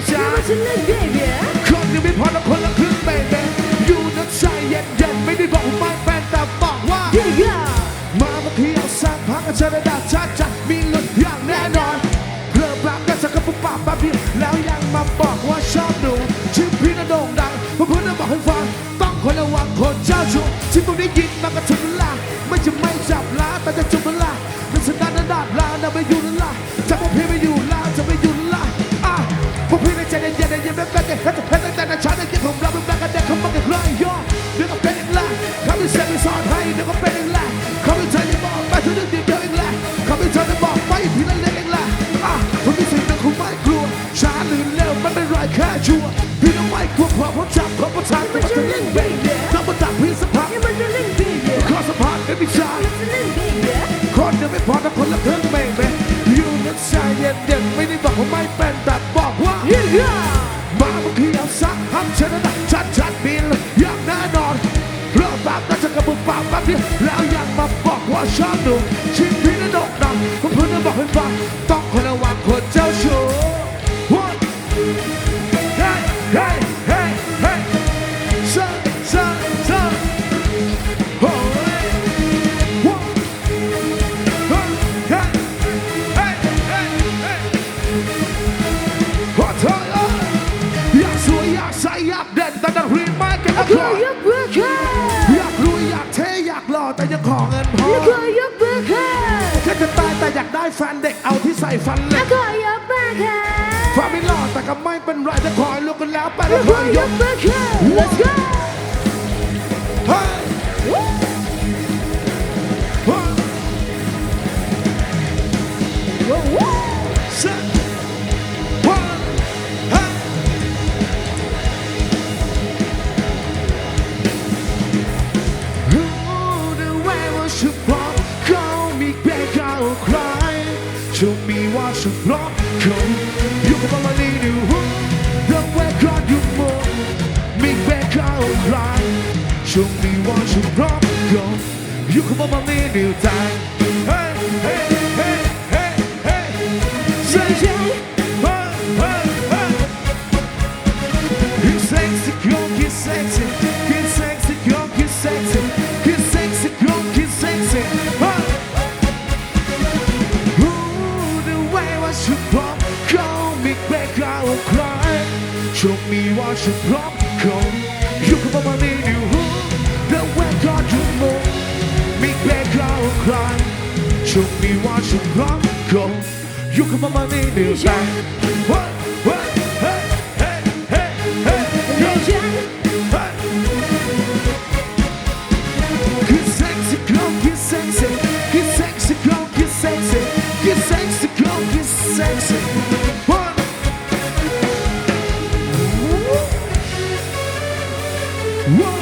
to live, baby? คนยังไม่พอแล้วคนละครึ่งเบเบอยู่นั้นใจเย็นเย็นๆไม่ได้บอกไม่แฟนแต่บอกว่า Yeah, yeah. มาเมื่อกี้เอาสักพักก็จะได้ดับชัดจัดมีหลุดอย่างแน่นอนเริ่มรักก็จะกระปุกปากแบบพี่แล้วยังมาบอกว่าชอบหนูชื่อพี่น่ะโด่งดังเพราะเพื่อนน่ะบอกให้ฟังต้องคนระวังคนเจ้าชู้ที่พวกได้ยินมาก็ถึงเวลาไม่จะไม่จับลาแต่จะจุดเวลาเป็นสันดานระดับลาน่ะไม่อยู่ ช้าหรือเร็วมันเป็นไรแค่ชัวร์พี่ต้องไม่กลัวเพราะผมจับเพราะผมทางมันจะเล่นเบ้แล้วมันดักพี่สักพัก You want to live, baby? ขอสัมผัสได้ไม่ใช่ You want to live, baby? คนเดียวไม่พอถ้าคนละครึ่งไม่ไหมอยู่นั้นใจเย็นๆไม่ได้บอกว่าไม่เป็นแต่บอกว่ามาเมื่อกี้เอาสักทำเชนะนะชัดชัดบินอย่างแน่นอนเริ่มแบบน่าจะกระปุกปากแบบนี้แล้วยังมาบอกว่าชอบหนูชีวิตน่ รีไม่เก็บเอาก่อน Girl, you break it. อยากรวยอยากเท่อยากหล่อแต่ยังขอเงินพอ You girl, you break it. แค่จะตายแต่อยากได้แฟนเด็กเอาที่ใส่ฟันเหล็ I ก got your back. ฟันไม่หล่อแต่ก็ไม่เป็นไรจะคอยลุกกันแล้วไป You แล้วคอย girl, ย you ก break it. Let's go. เฮ้ย to me what's wrong You can follow me to The way God you more Me back out right Show me what's wrong You can follow me to time Hey, hey, hey, hey, hey. Say, say ฉันพร้อมเขาไม่เกรกลัวใครโชคมีว่าฉันพร้อมเขาอยู่กับมันไม่ได้รู้แต่เวลาทุกโมงไม่เกรกลัวใครโชคมีว่าฉันพร้อมเขาอยู่กับมันไม่ได้อ Woo!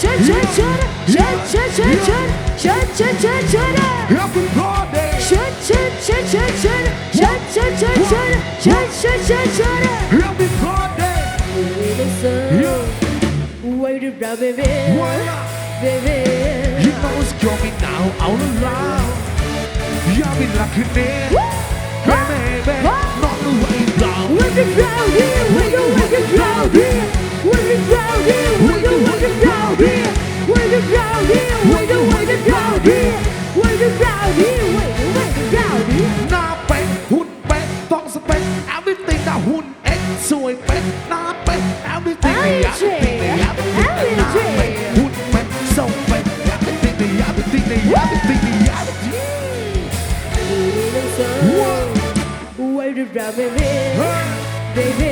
shut, shut, shut up. Shut, shut, shut, shut up. Shut, shut, shut, shut up. Up and party. Shut, shut, shut, shut, shut up. Shut, shut, shut, shut up. Shut, shut, baby. What? Baby. You know it's coming now, all around. Y'all be locking in. Baby. Not the way down. With the everything ใน everything ใน everything หน้าเป๊ะหุ่นเป๊ะทรงเป๊ะ everything ใน everything ใน everything ใน everything Where you proud, baby, baby.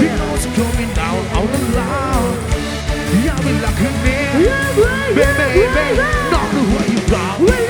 People's coming down out the loud อย่าเวลาคืนนี้ Yeah, right, baby yeah, baby right, right. น้องรู้ว่าอยู่เปล่า